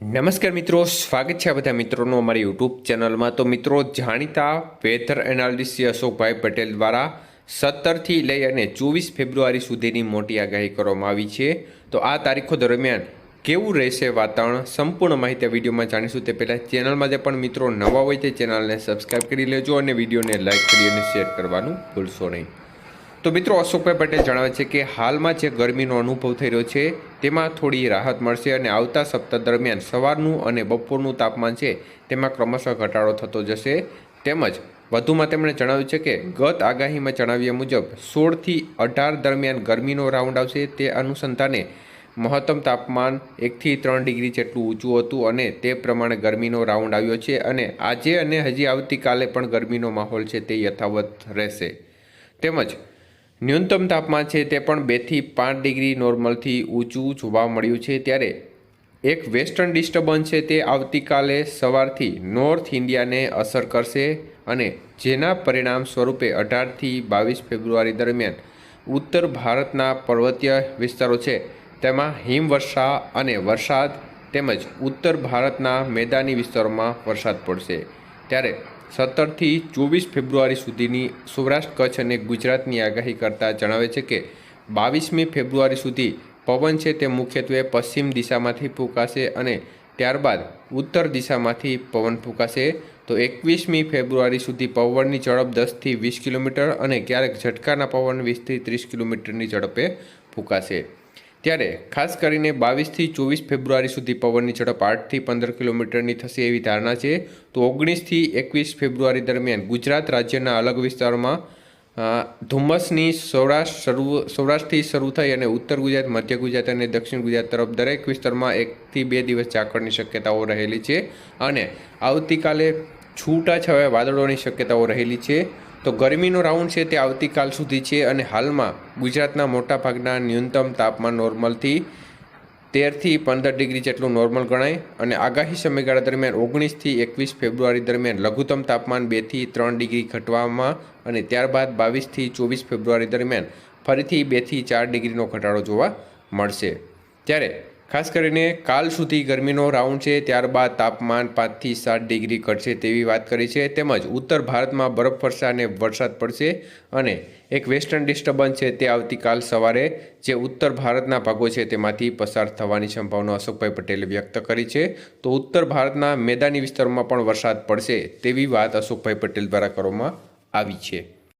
નમસ્કાર મિત્રો, સ્વાગત છે બધા મિત્રોનું અમારી યુટ્યુબ ચેનલમાં. તો મિત્રો, જાણીતા વેધર એનાલિસ્ટ અશોકભાઈ પટેલ દ્વારા સત્તરથી લઈ અને ચોવીસ ફેબ્રુઆરી સુધીની મોટી આગાહી કરવામાં આવી છે. તો આ તારીખો દરમિયાન કેવું રહેશે વાતાવરણ? સંપૂર્ણ માહિતી વિડીયોમાં જાણીશું. તે પહેલાં ચેનલમાં જે પણ મિત્રો નવા હોય તે ચેનલને સબસ્ક્રાઈબ કરી લેજો અને વિડીયોને લાઇક કરી અને શેર કરવાનું ભૂલશો નહીં. તો મિત્રો અશોકભાઈ પટેલ જણાવે છે કે હાલમાં જે ગરમીનો અનુભવ થઈ રહ્યો છે, તેમાં થોડી રાહત મળશે અને આવતા સપ્તાહ દરમિયાન સવારનું અને બપોરનું તાપમાન છે, તેમાં ક્રમશઃ ઘટાડો થતો જશે. તેમજ વધુમાં તેમણે જણાવ્યું છે કે ગત આગાહીમાં જણાવ્યા મુજબ સોળથી અઢાર દરમિયાન ગરમીનો રાઉન્ડ આવશે. તે અનુસંધાને મહત્તમ તાપમાન એકથી ત્રણ ડિગ્રી જેટલું ઊંચું હતું અને તે પ્રમાણે ગરમીનો રાઉન્ડ આવ્યો છે અને આજે અને હજી આવતીકાલે પણ ગરમીનો માહોલ છે તે યથાવત રહેશે. તેમજ ન્યૂનતમ તાપમાન છે તે પણ બેથી પાંચ ડિગ્રી નોર્મલથી ઊંચું જોવા મળ્યું છે ત્યારે એક વેસ્ટર્ન ડિસ્ટર્બન્સ છે તે આવતીકાલે સવારથી નોર્થ ઇન્ડિયાને અસર કરશે અને જેના પરિણામ સ્વરૂપે અઢારથી બાવીસ ફેબ્રુઆરી દરમિયાન ઉત્તર ભારતના પર્વતીય વિસ્તારો છે. તેમાં હિમવર્ષા અને વરસાદ તેમજ ઉત્તર ભારતના મેદાની વિસ્તારોમાં વરસાદ પડશે. ત્યારે સત્તરથી ચોવીસ ફેબ્રુઆરી સુધીની સૌરાષ્ટ્ર કચ્છ અને ગુજરાતની આગાહી કરતાં જણાવે છે કે બાવીસમી ફેબ્રુઆરી સુધી પવન છે તે મુખ્યત્વે પશ્ચિમ દિશામાંથી ફૂંકાશે અને ત્યારબાદ ઉત્તર દિશામાંથી પવન ફૂંકાશે. તો એકવીસમી ફેબ્રુઆરી સુધી પવનની ઝડપ દસથી વીસ કિલોમીટર અને ક્યારેક ઝટકાના પવન વીસથી ત્રીસ કિલોમીટરની ઝડપે ફૂંકાશે. ત્યારે ખાસ કરીને બાવીસથી ચોવીસ ફેબ્રુઆરી સુધી પવનની ઝડપ આઠથી પંદર કિલોમીટરની થશે એવી ધારણા છે. તો ઓગણીસથી એકવીસ ફેબ્રુઆરી દરમિયાન ગુજરાત રાજ્યના અલગ વિસ્તારોમાં ધુમ્મસની સૌરાષ્ટ્ર શરૂ, સૌરાષ્ટ્રથી શરૂ થઈ અને ઉત્તર ગુજરાત, મધ્ય ગુજરાત અને દક્ષિણ ગુજરાત તરફ દરેક વિસ્તારમાં એકથી બે દિવસ ઝાકળની શક્યતાઓ રહેલી છે અને આવતીકાલે છૂટાછવાયા વાદળોની શક્યતાઓ રહેલી છે. તો ગરમીનો રાઉન્ડ છે તે આવતીકાલ સુધી છે અને હાલમાં ગુજરાતના મોટાભાગના ન્યૂનતમ તાપમાન નોર્મલથી તેરથી પંદર ડિગ્રી જેટલું નોર્મલ ગણાય અને આગાહી સમયગાળા દરમિયાન ઓગણીસથી એકવીસ ફેબ્રુઆરી દરમિયાન લઘુત્તમ તાપમાન બેથી ત્રણ ડિગ્રી ઘટવામાં અને ત્યારબાદ બાવીસથી ચોવીસ ફેબ્રુઆરી દરમિયાન ફરીથી બેથી ચાર ડિગ્રીનો ઘટાડો જોવા મળશે. ત્યારે ખાસ કરીને કાલ સુધી ગરમીનો રાઉન્ડ છે, ત્યારબાદ તાપમાન પાંચથી સાત ડિગ્રી ઘટશે તેવી વાત કરી છે. તેમજ ઉત્તર ભારતમાં બરફવર્ષા અને વરસાદ પડશે અને એક વેસ્ટર્ન ડિસ્ટર્બન્સ છે તે આવતીકાલ સવારે જે ઉત્તર ભારતના ભાગો છે તેમાંથી પસાર થવાની સંભાવના અશોકભાઈ પટેલે વ્યક્ત કરી છે. તો ઉત્તર ભારતના મેદાની વિસ્તારોમાં પણ વરસાદ પડશે તેવી વાત અશોકભાઈ પટેલ દ્વારા કરવામાં આવી છે.